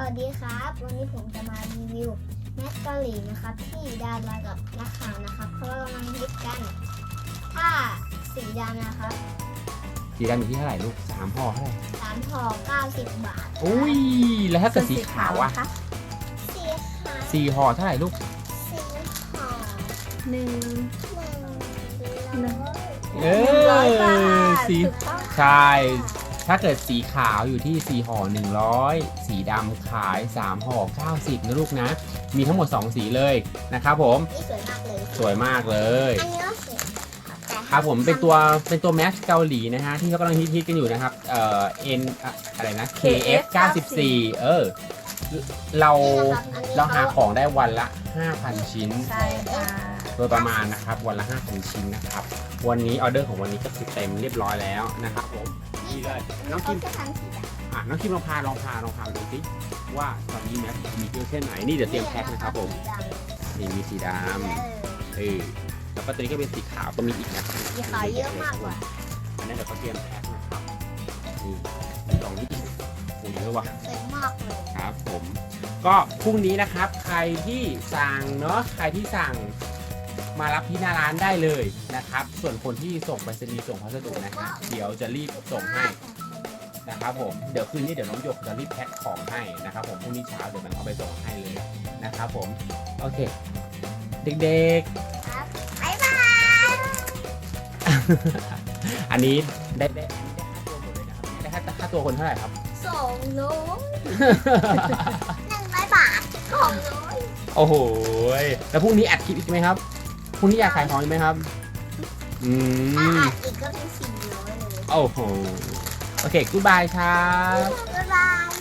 วัสดีครับ วันนี้ผมจะมารีวิวแมสเกาหลีนะครับ ที่ดารากับนักข่าวนะครับเพราะว่ากำลังฮิตกันถ้าสีดำนะครับสีดำอยู่ที่เท่าไหร่ลูกสามห่อเท่าไหร่สามห่อเก้าสิบบาทอุ้ยแล้วถ้าเกิดสีขาวอะคะสีขาวสี่ห่อเท่าไหร่ลูกสีห่อหนึ่งหนึ่งเอหนึ่งร้อยบาทสีถูกต้องใช่ ถ้าเกิดสีขาวอยู่ที่สี่ห่อ100 สีดำขาย 3ห่อ90 นะลูกนะ มีทั้งหมด 2 สีเลยนะครับผม นี่สวยมากเลยสวยมากเลย อันนี้ก็สวยแต่ครับผมเป็นตัวเป็นตัวแมสเกาหลีนะฮะที่เขากำลังฮิตๆกันอยู่นะครับ เอ่อ N อะอะไรนะ KF 94เออ เรานี่นะครับอันนี้เราหาเขาของได้วันละ 5,000 ชิ้น ใช่ค่ะโดยประมาณนะครับวันละ5,000ชิ้นนะครับ วันนี้ออเดอร์ของวันนี้ก็คือเต็มเรียบร้อยแล้วนะครับผม นี่เลยน้องคิมเขาจะทำสีดำอะน้องคิมลองพาลองพาลองพาดูสิว่าตอนนี้แมสมีเยอะแค่ไหนนี่เดี๋ยวเตรียมแพ็คนะครับผมสีดนี่มีสีดำำเออแล้วก็ตัวนี้ก็เป็นสีขาวก็มีอีกนะครับสีขาวเยอะมากกว่าอันนี้เดี๋ยวก็เตรียมแพ็คนะครับนี่ลองนิดโอ้ยเยอะว่ะ สวยมากเลยครับผมก็พรุ่งนี้นะครับใครที่สั่งเนาะใครที่สั่ง มารับที่หน้าร้านได้เลยนะครับ ส่วนคนที่ส่งไปรษณีย์ส่งพัสดุนะฮะเดี๋ยวจะรีบส่งให้นะครับผม เดี๋ยวคืนนี้เดี๋ยวน้องหยกจะรีบแพ็คของให้นะครับ ผมพรุ่งนี้เช้าเดี๋ยวมันเอาไปส่งให้เลยนะครับผม โอเค เด็กครับบ๊ายบาย ๆ อันนี้ได้ได้อันนี้ได้ค่าตัวหมดเลยนะครับได้ค่าค่าตัวคนเท่าไหร่ครับ สองร้อยหนึ่งร้อยบาทสองร้อยโอ้โหยแล้วพรุ่งนี้อัดคลิปอีกไหมครับ พรุ่งนี้อยากขายของอีกไหมครับ อืถ้ามอัดอีกก็เป็นสี่ร้อยเลยโอ้โห โอเคกูบายครับ บ๊ายบาย